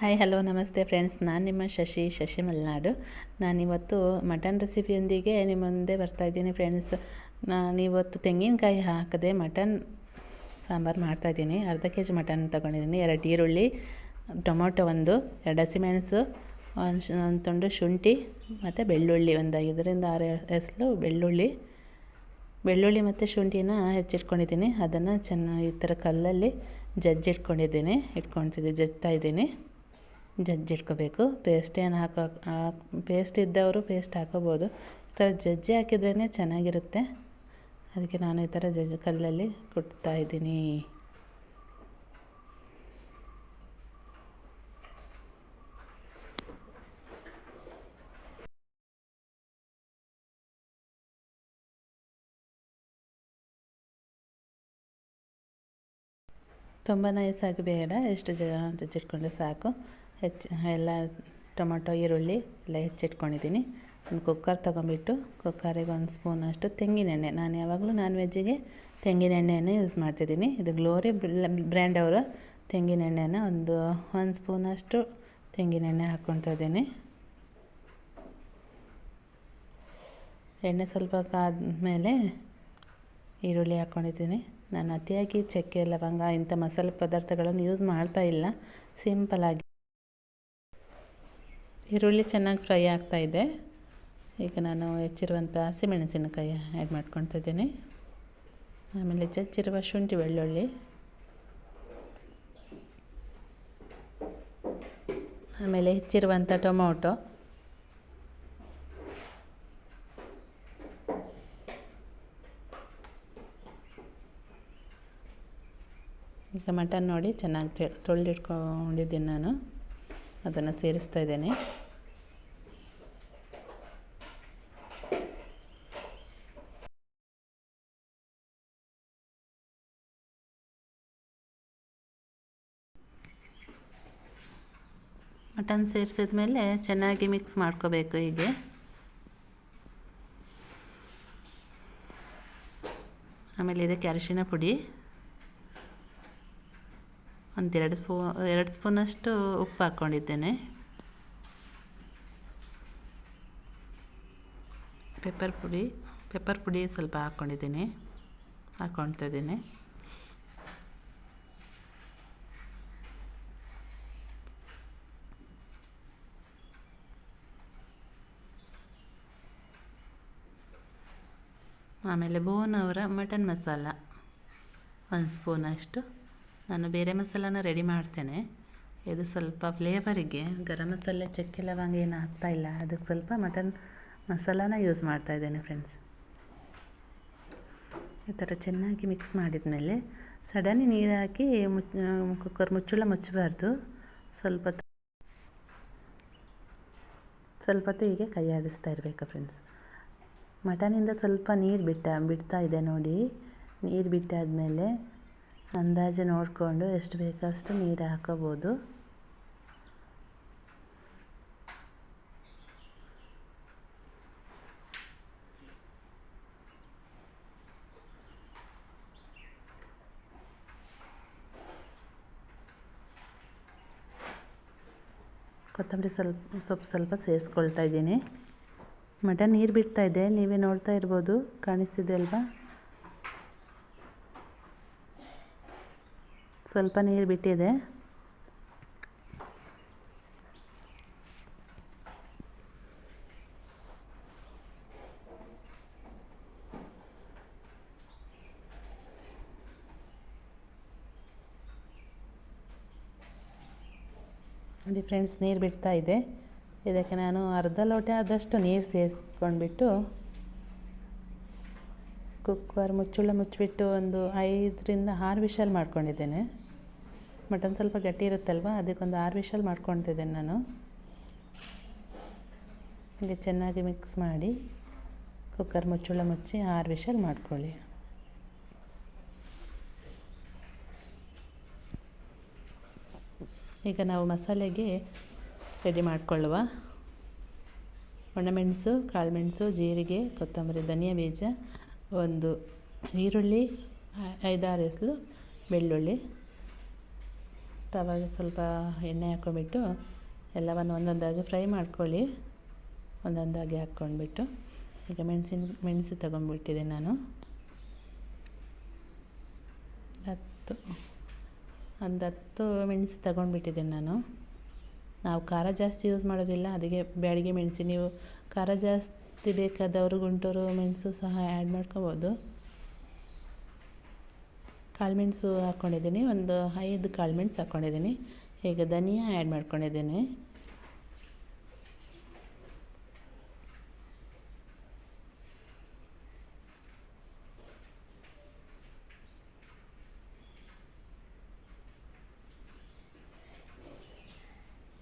Hi hello ನಮಸ್ತೆ friends ನಾನು ನಿಮ್ಮ ಶಶಿ ಶಶಿ ಮಲೆನಾಡು. ನಾನಿವತ್ತು ಮಟನ್ ರೆಸಿಪಿಯೊಂದಿಗೆ ನಿಮ್ಮ ಮುಂದೆ ಬರ್ತಾಯಿದ್ದೀನಿ ಫ್ರೆಂಡ್ಸ್ ನಾನಿವತ್ತು ತೆಂಗಿನಕಾಯಿ ಹಾಕದೆ ಮಟನ್ ಸಾಂಬಾರು ಮಾಡ್ತಾಯಿದ್ದೀನಿ ಅರ್ಧ ಕೆ ಜಿ ಮಟನ್ ತೊಗೊಂಡಿದ್ದೀನಿ. ಎರಡು ಈರುಳ್ಳಿ, ಟೊಮೊಟೊ ಒಂದು, ಎರಡು ಹಸಿಮೆಣಸು ಒಂದು ಒಂದು ತುಂಡು ಶುಂಠಿ, ಮತ್ತು ಬೆಳ್ಳುಳ್ಳಿ ಒಂದು ಐದರಿಂದ ಆರು ಎಸಲು ಬೆಳ್ಳುಳ್ಳಿ. ಬೆಳ್ಳುಳ್ಳಿ ಮತ್ತು ಶುಂಠಿನ ಹೆಚ್ಚಿಟ್ಕೊಂಡಿದ್ದೀನಿ. ಅದನ್ನು ಚೆನ್ನಾಗಿ ಈ ಥರ ಕಲ್ಲಲ್ಲಿ ಜಜ್ಜಿಟ್ಕೊಂಡಿದ್ದೀನಿ ಇಟ್ಕೊಳ್ತಿದ್ದೀನಿ ಜಜ್ತಾ ಇದ್ದೀನಿ. ಜಜ್ಜಿಟ್ಕೋಬೇಕು ಪೇಸ್ಟ್ ಏನು ಹಾಕೋ ಪೇಸ್ಟ್ ಇದ್ದವರು ಪೇಸ್ಟ್ ಹಾಕೋಬೋದು. ಈ ಥರ ಜಜ್ಜಿ ಹಾಕಿದ್ರೇ ಚೆನ್ನಾಗಿರುತ್ತೆ. ಅದಕ್ಕೆ ನಾನು ಈ ಥರ ಜಜ್ಜಿ ಕಲ್ಲಲ್ಲಿ ಕುಟ್ತಾ ಇದ್ದೀನಿ. ತುಂಬ ನೈಸಾಗಿ ಬೇಡ. ಎಷ್ಟು ಜ ಜಜ್ಜಿಟ್ಕೊಂಡ್ರೆ ಸಾಕು. ಹೆಚ್ಚು ಎಲ್ಲ ಟೊಮೊಟೊ, ಈರುಳ್ಳಿ ಎಲ್ಲ ಹೆಚ್ಚಿಟ್ಕೊಂಡಿದ್ದೀನಿ. ಒಂದು ಕುಕ್ಕರ್ ತೊಗೊಂಬಿಟ್ಟು ಕುಕ್ಕರಿಗೆ ಒಂದು ಸ್ಪೂನಷ್ಟು ತೆಂಗಿನೆಣ್ಣೆ. ನಾನು ಯಾವಾಗಲೂ ನಾನ್ ವೆಜ್ಜಿಗೆ ತೆಂಗಿನ ಎಣ್ಣೆಯನ್ನು ಯೂಸ್ ಮಾಡ್ತಿದ್ದೀನಿ. ಇದು ಗ್ಲೋರಿ ಬ್ರ್ಯಾಂಡ್ ಅವರ ತೆಂಗಿನ ಎಣ್ಣೆನ ಒಂದು ಒಂದು ಸ್ಪೂನಷ್ಟು ತೆಂಗಿನೆಣ್ಣೆ ಹಾಕ್ಕೊತಾ ಇದ್ದೀನಿ. ಎಣ್ಣೆ ಸ್ವಲ್ಪ ಕಾದ್ಮೇಲೆ ಈರುಳ್ಳಿ ಹಾಕ್ಕೊಂಡಿದ್ದೀನಿ. ನಾನು ಅತಿಯಾಗಿ ಚಕ್ಕೆ, ಲವಂಗ ಇಂಥ ಮಸಾಲೆ ಪದಾರ್ಥಗಳನ್ನು ಯೂಸ್ ಮಾಡ್ತಾ ಇಲ್ಲ. ಸಿಂಪಲಾಗಿ ಈರುಳ್ಳಿ ಚೆನ್ನಾಗಿ ಫ್ರೈ ಆಗ್ತಾಯಿದೆ ಈಗ ನಾನು ಹೆಚ್ಚಿರುವಂಥ ಹಸಿಮೆಣಸಿನಕಾಯಿ ಆ್ಯಡ್ ಮಾಡ್ಕೊತಿದ್ದೀನಿ ಆಮೇಲೆ ಜಜ್ಜಿರುವ ಶುಂಠಿ ಬೆಳ್ಳುಳ್ಳಿ. ಆಮೇಲೆ ಹೆಚ್ಚಿರುವಂಥ ಟೊಮೊಟೊ. ಈಗ ಮಟನ್ ನೋಡಿ ಚೆನ್ನಾಗಿ ತೊಳೆದಿಟ್ಕೊಂಡಿದ್ದೀನಿ ನಾನು. ಅದನ್ನು ಸೇರಿಸ್ತಾ ಇದ್ದೇನೆ. ಮಟನ್ ಸೇರಿಸಿದ ಮೇಲೆ ಚೆನ್ನಾಗಿ ಮಿಕ್ಸ್ ಮಾಡ್ಕೋಬೇಕು ಹೀಗೆ. ಆಮೇಲೆ ಇದಕ್ಕೆ ಅರಿಶಿನ ಪುಡಿ. ಒಂದೆರಡು ಸ್ಪೂ, ಎರಡು ಸ್ಪೂನಷ್ಟು ಉಪ್ಪು ಹಾಕ್ಕೊಂಡಿದ್ದೇನೆ. ಪೆಪ್ಪರ್ ಪುಡಿ ಪೆಪ್ಪರ್ ಪುಡಿ ಸ್ವಲ್ಪ ಹಾಕ್ಕೊಂಡಿದ್ದೀನಿ. ಹಾಕ್ಕೊಳ್ತಾ ಇದ್ದೀನಿ. ಆಮೇಲೆ ಬೋನ್ ಅವರ ಮಟನ್ ಮಸಾಲ. ಒಂದು ಸ್ಪೂನಷ್ಟು. ನಾನು ಬೇರೆ ಮಸಾಲಾನ ರೆಡಿ ಮಾಡ್ತೇನೆ. ಇದು ಸ್ವಲ್ಪ ಫ್ಲೇವರಿಗೆ ಗರಂ ಮಸಾಲೆ ಚಕ್ಕೆ ಲವಂಗ ಏನು ಹಾಕ್ತಾಯಿಲ್ಲ ಅದಕ್ಕೆ ಸ್ವಲ್ಪ ಮಟನ್ ಮಸಾಲಾನ ಯೂಸ್ ಮಾಡ್ತಾ ಇದ್ದೇನೆ ಫ್ರೆಂಡ್ಸ್ ಈ ಥರ ಚೆನ್ನಾಗಿ ಮಿಕ್ಸ್ ಮಾಡಿದ ಮೇಲೆ ಸಡನ್ ನೀರು ಹಾಕಿ ಮುಚ್ ಕುಕ್ಕರ್ ಮುಚ್ಚಳ ಮುಚ್ಚಬಾರ್ದು. ಸ್ವಲ್ಪ ಸ್ವಲ್ಪ ಹೀಗೆ ಕೈ ಆಡಿಸ್ತಾ ಇರಬೇಕು ಫ್ರೆಂಡ್ಸ್ ಮಟನಿಂದ ಸ್ವಲ್ಪ ನೀರು ಬಿಟ್ಟ, ಬಿಡ್ತಾ ಇದೆ ನೋಡಿ. ನೀರು ಬಿಟ್ಟಾದಮೇಲೆ ಅಂದಾಜು ನೋಡಿಕೊಂಡು ಎಷ್ಟು ಬೇಕಷ್ಟು ನೀರು ಹಾಕೋಬೋದು. ಕೊತ್ತಂಬರಿ ಸ್ವಲ್ಪ, ಸೊಪ್ಪು ಸ್ವಲ್ಪ ಸೇರಿಸ್ಕೊಳ್ತಾ ಇದ್ದೀನಿ. ಮಟನ್ ನೀರು ಬಿಡ್ತಾ ಇದೆ, ನೀವೇ ನೋಡ್ತಾ ಇರ್ಬೋದು. ಕಾಣಿಸ್ತಿದೆ ಅಲ್ವಾ? ಸ್ವಲ್ಪ ನೀರು ಬಿಟ್ಟಿದೆ. ನೋಡಿ ಫ್ರೆಂಡ್ಸ್, ನೀರು ಬಿಡ್ತಾ ಇದೆ. ಇದಕ್ಕೆ ನಾನು ಅರ್ಧ ಲೋಟ ಆದಷ್ಟು ನೀರು ಸೇರಿಸ್ಕೊಂಡ್ಬಿಟ್ಟು ಕುಕ್ಕರ್ ಮುಚ್ಚಳ ಮುಚ್ಚಿಬಿಟ್ಟು ಒಂದು ಐದರಿಂದ ಆರು ವಿಷಲ್ ಮಾಡ್ಕೊಂಡಿದ್ದೇನೆ. ಮಟನ್ ಸ್ವಲ್ಪ ಗಟ್ಟಿ ಇರುತ್ತಲ್ವ? ಅದಕ್ಕೊಂದು ಆರು ವಿಷಲ್ ಮಾಡ್ಕೊತಿದ್ದೇನೆ ನಾನು. ಹೀಗೆ ಚೆನ್ನಾಗಿ ಮಿಕ್ಸ್ ಮಾಡಿ ಕುಕ್ಕರ್ ಮುಚ್ಚಳ ಮುಚ್ಚಿ ಆರು ವಿಷಲ್ ಮಾಡ್ಕೊಳ್ಳಿ. ಈಗ ನಾವು ಮಸಾಲೆಗೆ ರೆಡಿ ಮಾಡಿಕೊಳ್ಳುವ. ಒಣಮೆಣಸು ಕಾಳುಮೆಣಸು ಜೀರಿಗೆ, ಕೊತ್ತಂಬರಿ, ಧನಿಯಾ ಬೀಜ ಒಂದು ಈರುಳ್ಳಿ ಐದಾರು ಎಸಳು ಬೆಳ್ಳುಳ್ಳಿ. ತವಾಗ ಸ್ವಲ್ಪ ಎಣ್ಣೆ ಹಾಕ್ಕೊಂಬಿಟ್ಟು ಎಲ್ಲವನ್ನು ಒಂದೊಂದಾಗಿ ಫ್ರೈ ಮಾಡ್ಕೊಳ್ಳಿ. ಒಂದೊಂದಾಗಿ ಹಾಕ್ಕೊಂಡ್ಬಿಟ್ಟು ಈಗ ಮೆಣಸಿನ, ಮೆಣಸು ತಗೊಂಡ್ಬಿಟ್ಟಿದೆ ನಾನು. ಹತ್ತು, ಒಂದು ಹತ್ತು ಮೆಣಸು ತಗೊಂಡ್ಬಿಟ್ಟಿದ್ದೀನಿ ನಾನು. ನಾವು ಖಾರ ಜಾಸ್ತಿ ಯೂಸ್ ಮಾಡೋದಿಲ್ಲ, ಅದಕ್ಕೆ ಬ್ಯಾಡಿಗೆ ಮೆಣಸು. ನೀವು ಖಾರ ಜಾಸ್ತಿ ಬೇಕಾದವರು, ಗುಂಟೂರು ಮೆಣಸು ಸಹ ಆ್ಯಡ್ ಮಾಡ್ಕೋಬೋದು. ಕಾಳುಮೆಣಸು ಹಾಕ್ಕೊಂಡಿದ್ದೀನಿ ಒಂದು ಐದು ಕಾಳುಮೆಣ್ಸು ಹಾಕ್ಕೊಂಡಿದ್ದೀನಿ ಈಗ ಧನಿಯಾ ಆ್ಯಡ್ ಮಾಡ್ಕೊಂಡಿದ್ದೀನಿ.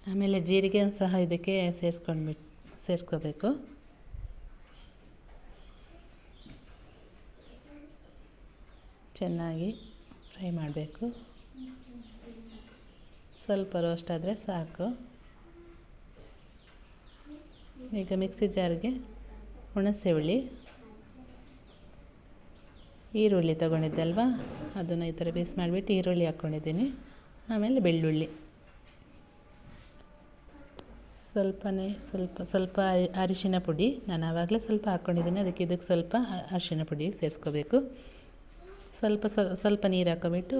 ಆಮೇಲೆ ಜೀರಿಗೆ ಸಹ ಇದಕ್ಕೆ ಸೇರಿಸ್ಕೊಂಡ್ಬಿಟ್ಟು ಸೇರಿಸ್ಕೋಬೇಕು. ಚೆನ್ನಾಗಿ ಫ್ರೈ ಮಾಡಬೇಕು. ಸ್ವಲ್ಪ ರೋಸ್ಟ್ ಆದರೆ ಸಾಕು. ಈಗ ಮಿಕ್ಸಿ ಜಾರ್ಗೆ ಹುಣಸೆ ಹುಳಿ ಈರುಳ್ಳಿ ತೊಗೊಂಡಿದ್ದೆ ಅಲ್ವಾ ಅದನ್ನು ಈ ಥರ ಬೀಸ್ ಮಾಡಿಬಿಟ್ಟು ಈರುಳ್ಳಿ ಹಾಕ್ಕೊಂಡಿದ್ದೀನಿ. ಆಮೇಲೆ ಬೆಳ್ಳುಳ್ಳಿ. ಸ್ವಲ್ಪನೇ, ಸ್ವಲ್ಪ ಸ್ವಲ್ಪ ಅರಿಶಿನ ಪುಡಿ. ನಾನು ಆವಾಗಲೇ ಸ್ವಲ್ಪ ಹಾಕ್ಕೊಂಡಿದ್ದೀನಿ. ಅದಕ್ಕೆ ಇದಕ್ಕೆ ಸ್ವಲ್ಪ ಅರಿಶಿನ ಪುಡಿ ಸೇರಿಸ್ಕೋಬೇಕು. ಸ್ವಲ್ಪ ಸ್ವಲ್ಪ ನೀರು ಹಾಕೋಬಿಟ್ಟು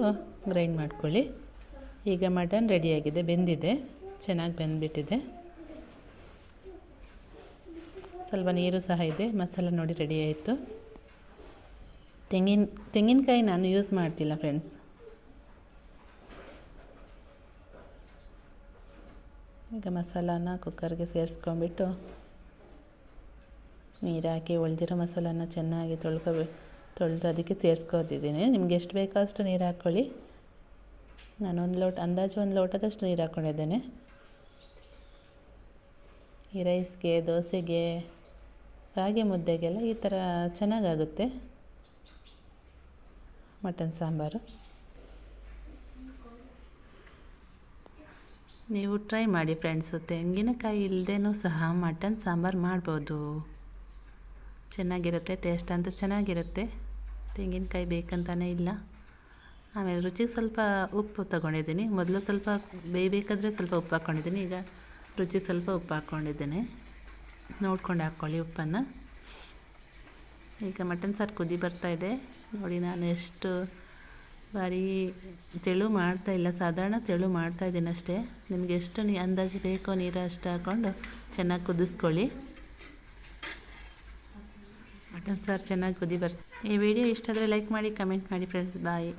ಗ್ರೈಂಡ್ ಮಾಡ್ಕೊಳ್ಳಿ. ಈಗ ಮಟನ್ ರೆಡಿಯಾಗಿದೆ ಬೆಂದಿದೆ, ಚೆನ್ನಾಗಿ ಬೆಂದ್ಬಿಟ್ಟಿದೆ. ಸ್ವಲ್ಪ ನೀರು ಸಹ ಇದೆ, ಮಸಾಲ ನೋಡಿ ರೆಡಿ ಆಯಿತು. ತೆಂಗಿನ, ತೆಂಗಿನಕಾಯಿ ನಾನು ಯೂಸ್ ಮಾಡ್ತಿಲ್ಲ ಫ್ರೆಂಡ್ಸ್ ಈಗ ಮಸಾಲಾನ ಕುಕ್ಕರ್ಗೆ ಸೇರಿಸ್ಕೊಂಡ್ಬಿಟ್ಟು ನೀರಾಕಿ ಹಾಕಿ ಉಳಿದಿರೋ ಮಸಾಲಾನ ಚೆನ್ನಾಗಿ ತೊಳ್ಕೊಬೇ ತೊಳೆದು ಅದಕ್ಕೆ ಸೇರಿಸ್ಕೊತಿದ್ದೀನಿ. ನಿಮ್ಗೆ ಎಷ್ಟು ಬೇಕೋ ಅಷ್ಟು ನೀರು ಹಾಕ್ಕೊಳ್ಳಿ. ನಾನು ಒಂದು ಲೋಟ, ಅಂದಾಜು ಒಂದು ಲೋಟದಷ್ಟು ನೀರು ಹಾಕ್ಕೊಂಡಿದ್ದೇನೆ. ಈ ರೈಸ್ಗೆ, ದೋಸೆಗೆ, ರಾಗಿ ಮುದ್ದೆಗೆಲ್ಲ ಈ ಥರ ಚೆನ್ನಾಗಾಗುತ್ತೆ. ಮಟನ್ ಸಾಂಬಾರು. ನೀವು ಟ್ರೈ ಮಾಡಿ ಫ್ರೆಂಡ್ಸು, ತೆಂಗಿನಕಾಯಿ ಇಲ್ಲದೇನೂ ಸಹ ಮಟನ್ ಸಾಂಬಾರು ಮಾಡ್ಬೋದು. ಚೆನ್ನಾಗಿರುತ್ತೆ, ಟೇಸ್ಟ್ ಅಂತೂ ಚೆನ್ನಾಗಿರುತ್ತೆ. ತೆಂಗಿನಕಾಯಿ ಬೇಕಂತಾನೆ ಇಲ್ಲ. ಆಮೇಲೆ ರುಚಿಗೆ ಸ್ವಲ್ಪ ಉಪ್ಪು ತಗೊಂಡಿದ್ದೀನಿ. ಮೊದಲು ಸ್ವಲ್ಪ ಬೇಯಬೇಕಾದ್ರೆ ಸ್ವಲ್ಪ ಉಪ್ಪು ಹಾಕ್ಕೊಂಡಿದ್ದೀನಿ ಈಗ ರುಚಿ ಸ್ವಲ್ಪ ಉಪ್ಪು ಹಾಕ್ಕೊಂಡಿದ್ದೀನಿ ನೋಡ್ಕೊಂಡು ಹಾಕ್ಕೊಳ್ಳಿ ಉಪ್ಪನ್ನು. ಈಗ ಮಟನ್ ಸಾರು ಕುದಿ ಬರ್ತಾಯಿದೆ ನೋಡಿ, ನಾನು ಎಷ್ಟು ಬಾರಿ ತೆಳು ಮಾಡ್ತಾ ಇಲ್ಲ. ಸಾಧಾರಣ ತೆಳು ಮಾಡ್ತಾ ಇದ್ದೀನಿ ಅಷ್ಟೇ. ನಿಮಗೆ ಎಷ್ಟು ನೀ ಅಂದಾಜು ಬೇಕೋ ನೀರು ಅಷ್ಟು ಹಾಕ್ಕೊಂಡು ಚೆನ್ನಾಗಿ ಕುದಿಸ್ಕೊಳ್ಳಿ. ಮಟನ್ ಸಾರು ಚೆನ್ನಾಗಿ ಕುದಿ ಬರ್ತದೆ ಈ ವಿಡಿಯೋ ಇಷ್ಟ ಆದರೆ ಲೈಕ್ ಮಾಡಿ ಕಮೆಂಟ್ ಮಾಡಿ ಫ್ರೆಂಡ್ಸ್ ಬಾಯ್